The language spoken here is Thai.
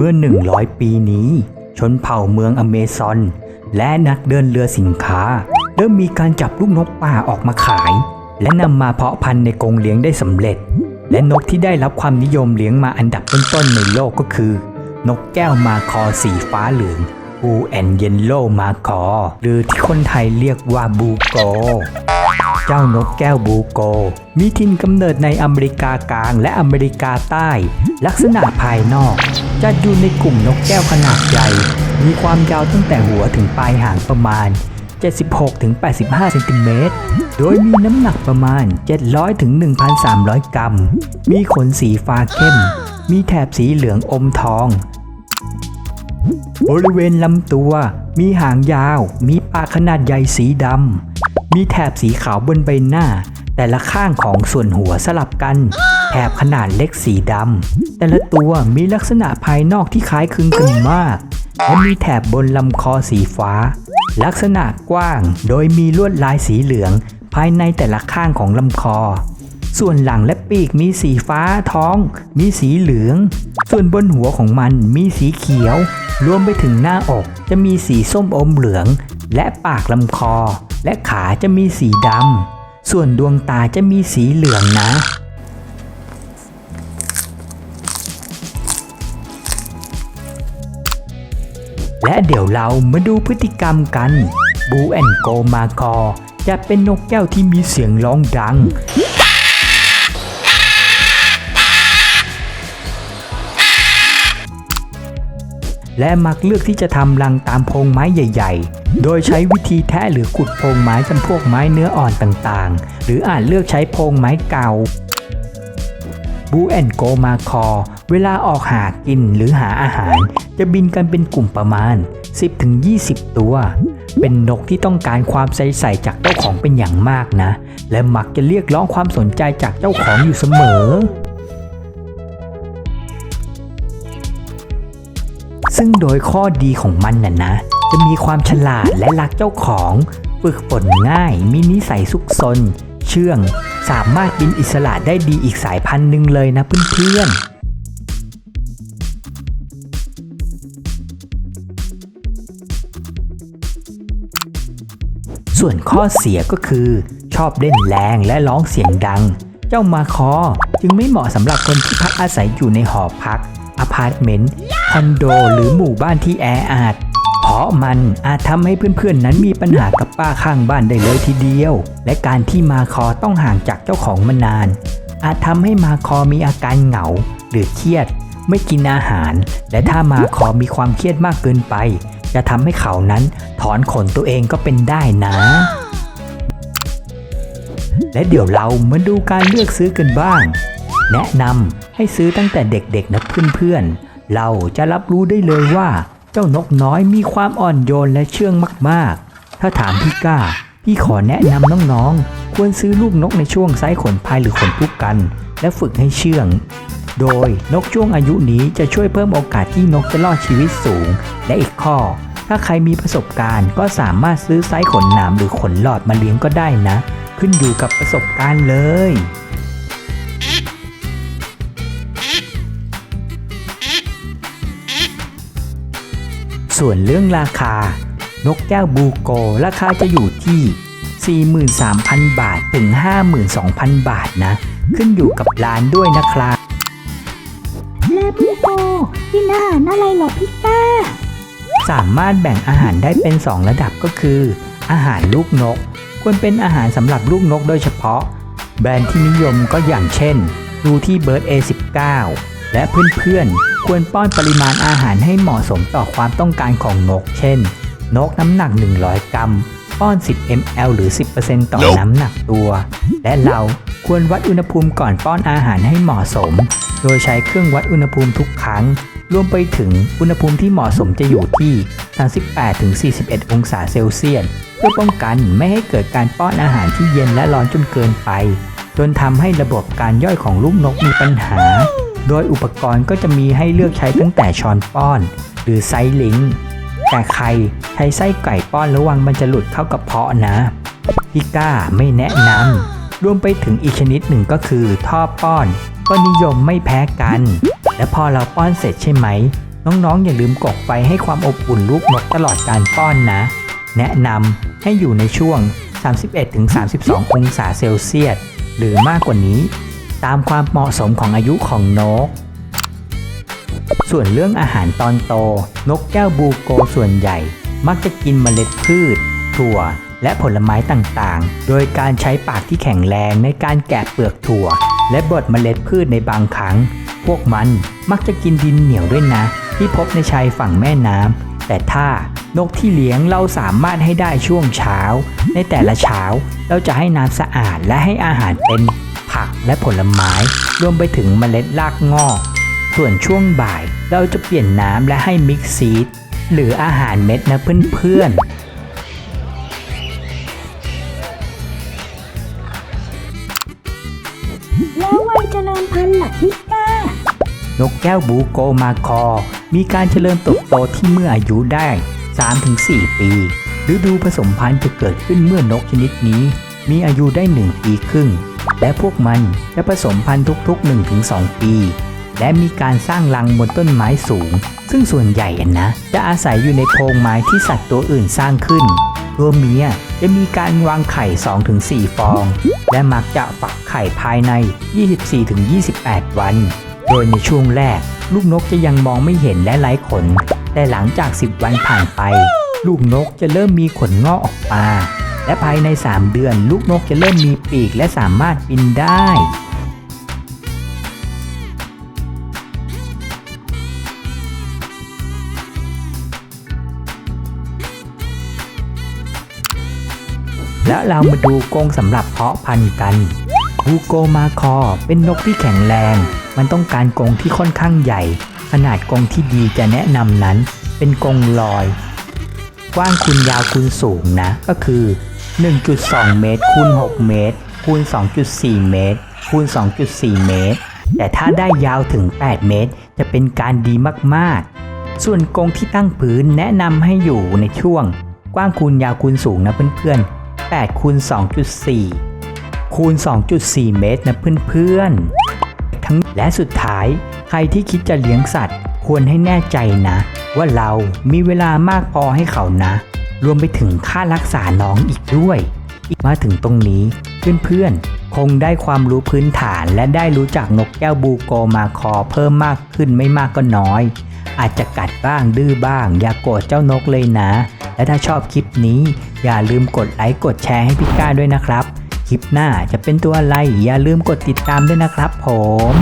เมื่อ 100 ปีนี้ ชนเผ่าเมืองอเมซอน และนักเดินเรือสินค้า เริ่มมีการจับลูกนกป่าออกมาขาย และนำมาเพาะพันธุ์ในกรงเลี้ยงได้สำเร็จ และนกที่ได้รับความนิยมเลี้ยงมาอันดับต้นๆในโลกก็คือ นกแก้วมาคอสีฟ้าเหลืองบูแอนเยนโลมาคอ หรือที่คนไทยเรียกว่าบูโก เจ้านกแก้วบูโก มีถิ่นกำเนิดในอเมริกากลางและอเมริกาใต้ ลักษณะภายนอก จัดอยู่ในกลุ่มนกแก้วขนาดใหญ่ มีความยาวตั้งแต่หัวถึงปลายหางประมาณ 76-85 เซนติเมตร โดยมีน้ำหนักประมาณ 700-1,300 กรัม มีขนสีฟ้าเข้ม มีแถบสีเหลืองอมทอง บริเวณลำตัว มีหางยาว มีปากขนาดใหญ่สีดำ มีแถบสีขาวบนใบหน้า แต่ละข้างของส่วนหัวสลับกัน บขนาดเล็กสีดำแต่ละตัวมีลักษณะภายนอกที่คล้ายคลึงกันมาก และมีแถบบนลำคอสีฟ้า ลักษณะกว้าง โดยมีลวดลายสีเหลือง ภายในแต่ละข้างของลำคอ ส่วนหลังและปีกมีสีฟ้าท้อง มีสีเหลือง ส่วนบนหัวของมันมีสีเขียว รวมไปถึงหน้าอกจะมีสีส้มอมเหลือง และปากลำคอ และขาจะมีสีดำส่วนดวงตาจะมีสีเหลืองนะ เดี๋ยวเรามาดูพฤติกรรมกันบูแอนโกมาคอจะเป็นนกแก้วที่มีเสียงร้องดัง และมักเลือกที่จะทำรังตามโพรงไม้ใหญ่ ๆ โดยใช้วิธีแทะหรือขุดโพรงไม้จำพวกไม้เนื้ออ่อนต่างๆ หรืออาจเลือกใช้โพรงไม้เก่า บูแอนโกมาคอ เวลาออกหากินหรือหาอาหาร จะบินกันเป็นกลุ่มประมาณ 10-20 ตัว เป็นนกที่ต้องการความใส่ใส่จากเจ้าของเป็นอย่างมากนะ และมักจะเรียกร้องความสนใจจากเจ้าของอยู่เสมอ ซึ่งโดยข้อดีของมันน่ะนะ จะมีความฉลาดและรักเจ้าของ ฝึกฝนง่าย มีนิสัยซุกซน เชื่อง สามารถบินอิสระได้ดีอีกสายพันธุ์หนึ่งเลยนะเพื่อนๆส่วนข้อเสียก็คือชอบเล่นแรงและร้องเสียงดัง เจ้ามาคอจึงไม่เหมาะสำหรับคนที่พักอาศัยอยู่ในหอพักอพาร์ตเมนต์คอนโด หรือหมู่บ้านที่แออัด ราะมันอาจทำให้เพื่อนๆนั้นมีปัญหากับป้าข้างบ้านได้เลยทีเดียว และการที่มาคอต้องห่างจากเจ้าของมานาน อาจทำให้มาคอมีอาการเหงา หรือเครียด ไม่กินอาหาร และถ้ามาคอมีความเครียดมากเกินไป จะทำให้เขานั้นถอนขนตัวเองก็เป็นได้นะและเดี๋ยวเรามาดูการเลือกซื้อกันบ้าง แนะนำให้ซื้อตั้งแต่เด็กๆนะเพื่อนๆ เราจะรับรู้ได้เลยว่า เจ้านกน้อยมีความอ่อนโยนและเชื่องมากๆ ถ้าถามพี่ก้า พี่ขอแนะนำน้องๆ ควรซื้อลูกนกในช่วงไซส์ขนพายหรือขนพุกกัน และฝึกให้เชื่อง โดยนกช่วงอายุนี้จะช่วยเพิ่มโอกาสที่นกจะรอดชีวิตสูง และอีกข้อ ถ้าใครมีประสบการณ์ก็สามารถซื้อไซส์ขนหนามหรือขนหลอดมาเลี้ยงก็ได้นะ ขึ้นอยู่กับประสบการณ์เลย ส่วนเรื่องราคา นกแก้วบูโกราคาจะอยู่ที่ 43,000 บาทถึง 52,000 บาทนะ ขึ้นอยู่กับร้านด้วยนะครับแล้วพี่โกกินอาหารอะไรเหรอพี่ก้าสามารถแบ่งอาหารได้เป็น 2 ระดับก็คือ อาหารลูกนก ควรเป็นอาหารสำหรับลูกนกโดยเฉพาะ แบรนด์ที่นิยมก็อย่างเช่น ดูที่เบิร์ด A19 และเพื่อนๆ ควรป้อนปริมาณอาหารให้เหมาะสมต่อความต้องการของนก เช่น นกน้ำหนัก 100 กรัม ป้อน 10 ml หรือ 10%ต่อน้ำหนักตัว และเราควรวัดอุณหภูมิก่อนป้อนอาหารให้เหมาะสม โดยใช้เครื่องวัดอุณหภูมิทุกครั้ง รวมไปถึงอุณหภูมิที่เหมาะสมจะอยู่ที่ 38-41 องศาเซลเซียส เพื่อป้องกันไม่ให้เกิดการป้อนอาหารที่เย็นและร้อนจนเกินไป จนทำให้ระบบการย่อยของลูกนกมีปัญหา โดยอุปกรณ์ก็จะมีให้เลือกใช้ตั้งแต่ช้อนป้อน หรือไซลิงแต่ใครใช้ไส้ไก่ป้อนระวังมันจะหลุดเข้ากระเพาะนะพี่ก้าไม่แนะนำรวมไปถึงอีกชนิดหนึ่งก็คือท่อป้อน ก็นิยมไม่แพ้กัน และพอเราป้อนเสร็จใช่ไหมนน้องๆ อย่าลืมกกไฟให้ความอบอุ่นลูกนกตลอดการป้อนนะ แนะนำให้อยู่ในช่วง 31-32 องศาเซลเซียส หรือมากกว่านี้ ตามความเหมาะสมของอายุของนก ส่วนเรื่องอาหารตอนโต นกแก้วบูโกส่วนใหญ่ มักจะกินเมล็ดพืช ถั่ว และผลไม้ต่างๆ โดยการใช้ปากที่แข็งแรงในการแกะเปลือกถั่ว และบดเมล็ดพืชในบางครั้ง พวกมันมักจะกินดินเหนียวด้วยนะ ที่พบในชายฝั่งแม่น้ำแต่ถ้านกที่เลี้ยงเราสามารถให้ได้ช่วงเช้า ในแต่ละเช้าเราจะให้น้ำสะอาดและให้อาหารเป็น ผักและผลไม้ รวมไปถึงเมล็ดรากงอก ส่วนช่วงบ่ายเราจะเปลี่ยนน้ำและให้มิกซ์ซีดหรืออาหารเม็ดนะเพื่อนๆแล้ววัยเจริญพันธุ์ล่ะพี่ก้านกแก้วบูโกมาคอ มีการเจริญเติบโตที่เมื่ออายุได้ 3-4 ปี ฤดูผสมพันธุ์จะเกิดขึ้นเมื่อนกชนิดนี้ มีอายุได้ 1 ปีครึ่ง และพวกมันจะผสมพันธุ์ทุก ๆ 1-2 ปี และมีการสร้างรังบนต้นไม้สูง ซึ่งส่วนใหญ่นะ จะอาศัยอยู่ในโพรงไม้ที่สัตว์ตัวอื่นสร้างขึ้นตัวเมียจะมีการวางไข่ 2-4 ฟอง และมักจะฝักไข่ภายใน 24-28 วัน โดยในช่วงแรก ลูกนกจะยังมองไม่เห็นและไร้ขน แต่หลังจาก 10 วันผ่านไป ลูกนกจะเริ่มมีขนงอกออกมา และภายใน 3 เดือน ลูกนกจะเริ่มมีปีกและสามารถบินได้แล้วเรามาดูกรงสำหรับเพาะพันธุ์กันบูโกมาคอเป็นนกที่แข็งแรง มันต้องการกรงที่ค่อนข้างใหญ่ ขนาดกรงที่ดีจะแนะนำนั้น เป็นกรงลอย กว้างคูณยาวคูณสูงนะ ก็คือ 1.2 เมตรคูณ6 เมตรคูณ 2.4 เมตรคูณ 2.4 เมตร แต่ถ้าได้ยาวถึง 8 เมตร จะเป็นการดีมากๆ ส่วนกรงที่ตั้งพื้นแนะนำให้อยู่ในช่วง กว้างคูณยาวคูณสูงนะเพื่อนๆ8คูณ 2.4 คูณ 2.4 เมตรนะเพื่อนๆ ทั้งและสุดท้าย ใครที่คิดจะเลี้ยงสัตว์ ควรให้แน่ใจนะ ว่าเรามีเวลามากพอให้เขานะ รวมไปถึงค่ารักษาน้องอีกด้วย มาถึงตรงนี้เพื่อนๆ คงได้ความรู้พื้นฐานและได้รู้จักนกแก้วบูโกมาคอเพิ่มมากขึ้นไม่มากก็น้อย อาจจะกัดบ้างดื้อบ้าง อย่ากโกรธเจ้านกเลยนะ และถ้าชอบคลิปนี้อย่าลืมกดไลค์กดแชร์ให้พี่ก้าด้วยนะครับ คลิปหน้าจะเป็นตัวอะไรอย่าลืมกดติดตามด้วยนะครับผม